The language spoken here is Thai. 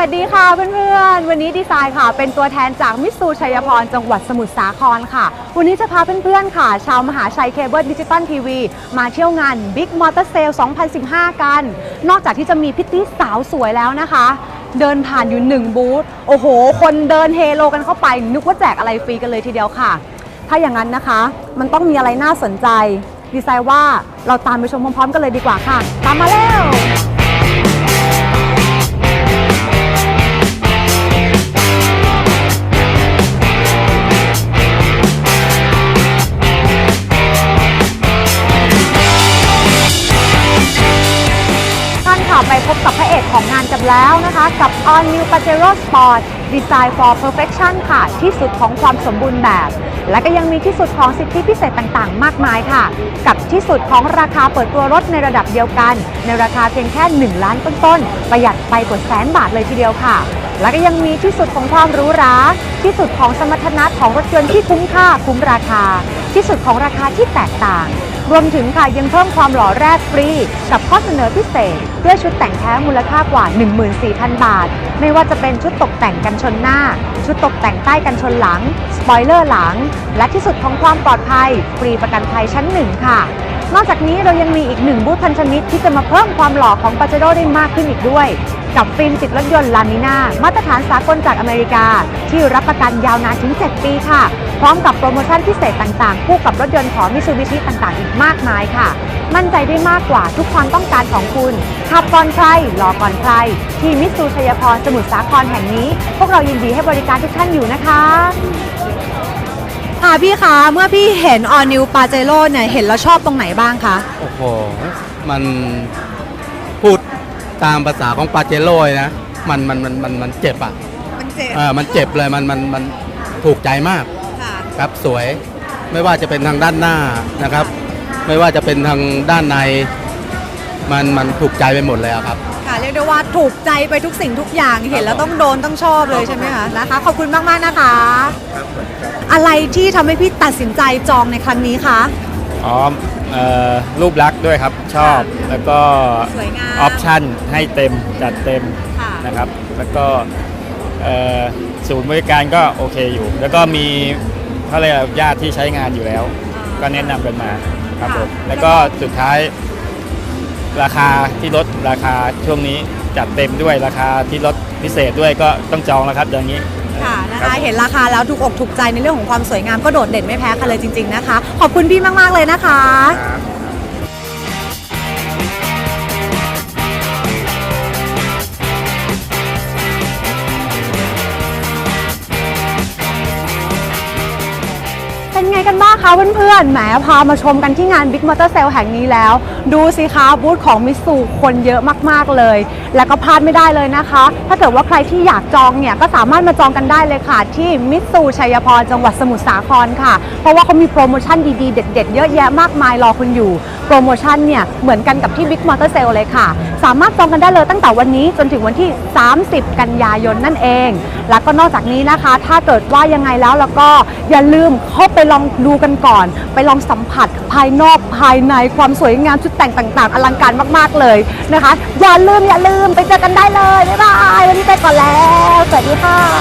วัสดีค่ะเพื่อนๆ วันนี้ดีไซน์ค่ะ เป็นตัวแทนจากมิสซูชัยพรจังหวัดสมุทรสาครค่ะ วันนี้จะพาเพื่อนๆค่ะ ชาวมหาชัยเคเบิลดิจิตอลทีวีมาเที่ยวงาน Big Motor Sale 2015 กัน นอกจากที่จะมีพิตตี้สาวสวยแล้วนะคะ เดินผ่านอยู่หนึ่งบูธโอ้โห คนเดินเฮโลกันเข้าไป นึกว่าแจกอะไรฟรีกันเลยทีเดียวค่ะ ถ้าอย่างนั้นนะคะ มันต้องมีอะไรน่าสนใจ ดีไซน์ว่าเราตามไปชมพร้อมๆ กันเลยดีกว่าค่ะ ตามมาแล้วท่า นค่ะไปพบกับพระเอกของงานกันแล้วนะคะ กับ All New Pajero Sport Design for Perfection ค่ะ ที่สุดของความสมบูรณ์แบบ และก็ยังมีที่สุดของสิทธิพิเศษต่างๆ มากมายค่ะ กับที่สุดของราคาเปิดตัวรถในระดับเดียวกัน ในราคาเพียงแค่ 1 ล้านต้นๆ ประหยัดไปกว่าแสนบาทเลยทีเดียวค่ะ และก็ยังมีที่สุดของความหรูหราที่สุดของสมรรถนะของรถยนต์ที่คุ้มค่าคุ้มราคา ที่สุดของราคาที่แตกต่าง รวมถึงค่ะยังเพิ่มความหล่อแรกฟรี กับข้อเสนอพิเศษ ด้วยชุดแต่งแท้มูลค่ากว่า 14,000 บาท ไม่ว่าจะเป็นชุดตกแต่งกันชนหน้า ชุดตกแต่งใต้กันชนหลัง สปอยเลอร์หลัง และที่สุดของความปลอดภัย ฟรีประกันภัยชั้นหนึ่งค่ะนอกจากนี้เรายังมีอีกหนึ่งบูธพันชนิดที่จะมาเพิ่มความหล่อของปาเจโร่ได้มากขึ้นอีกด้วย กับฟิล์มติดรถยนต์ลามิน่ามาตรฐานสากลจากอเมริกา ที่รับประกันยาวนานถึง 7 ปีค่ะ พร้อมกับโปรโมชั่นพิเศษต่างๆ คู่กับรถยนต์ของมิ t ซูบิชิต่างๆ อีกมากมายค่ะ มั่นใจได้มากกว่าทุกความต้องการของคุณขับก่อนใครหล่อก่อนใคร ที่มิตซูชัยพรสมุทรสาครแห่งนี้ พวกเรายินดีให้บริการทุกท่านอยู่นะคะค่ะพี่คะเมื่อพี่เห็น All New p a j e r o เนี่ยเห็นแล้วชอบตรงไหนบ้างคะ โอ้โห มันพูด ตามภาษาของปาเจโร่นะ มันมันมันมันมันเจ็บอะมันเจ็บเออมันเจ็บเลยมันมันมันถูกใจมากค่ะครับสวยไม่ว่าจะเป็นทางด้านหน้านะครับ ไม่ว่าจะเป็นทางด้านใน มันมันถูกใจไปหมดเลยอะครับ ค่ะเรียกได้ว่าถูกใจไปทุกสิ่งทุกอย่างเห็นแล้วต้องโดนต้องชอบเลยใช่ไหมคะนะคะ ขอบคุณมากๆนะคะ อะไรที่ทำให้พี่ตัดสินใจจองในครั้งนี้คะ อ๋อ เอ่อรูปลักษณ์ด้วยครับ ชอบแล้วก็สวยงาม ออปชั่นให้เต็มจัดเต็มค่ะนะครับ แล้วก็เอ่อศูนย์บริการก็โอเคอยู่ แล้วก็มีเขาเรียกอะไรญาติที่ใช้งานอยู่แล้ว ก็แนะนำกันมาครับผมแล้วก็สุดท้าย ราคาที่ลดราคาช่วงนี้จัดเต็มด้วยราคาที่ลดพิเศษด้วยก็ต้องจองแล้วครับอย่างนี้ ค่ะนะรับคะผมเห็นราคาแล้วถูกอกถูกใจในเรื่องของความสวยงามก็โดดเด่นไม่แพ้กันเลยจริง ๆนะคะ ขอบคุณพี่มากๆเลยนะคะเป็น นบ้างคะเพื่อนๆ แหมพามาชมกันที่งาน Big Motor Sale แห่งนี้แล้ว ดูสิคะบูธของมิสูคนเยอะมากๆเลย แล้วก็พลาดไม่ได้เลยนะคะ ถ้าเกิดว่าใครที่อยากจองเนี่ย ก็สามารถมาจองกันได้เลยค่ะ ที่มิสูชัยพรจังหวัดสมุทรสาครค่ะ เพราะว่าเขามีโปรโมชั่นดีๆ เด็ดๆ เยอะแยะมากมายรอคุณอยู่ โปรโมชั่นเนี่ยเหมือนกันกับที่ Big Motor Sale เลยค่ะ สามารถจองกันได้เลยตั้งแต่วันนี้จนถึงวันที่ 30 กันยายนนั่นเอง แล้วก็นอกจากนี้นะคะ ถ้าเกิดว่ายังไงแล้วแล้วก็อย่าลืมเข้าไปลองดูกันก่อน ไปลองสัมผัสภายนอกภายในความสวยงามชุดแต่งต่างๆ อลังการมากๆเลยนะคะ อย่าลืมอย่าลืมไปเจอกันได้เลยบ๊ายบายวันนี้ไปก่อนแล้วสวัสดีค่ะ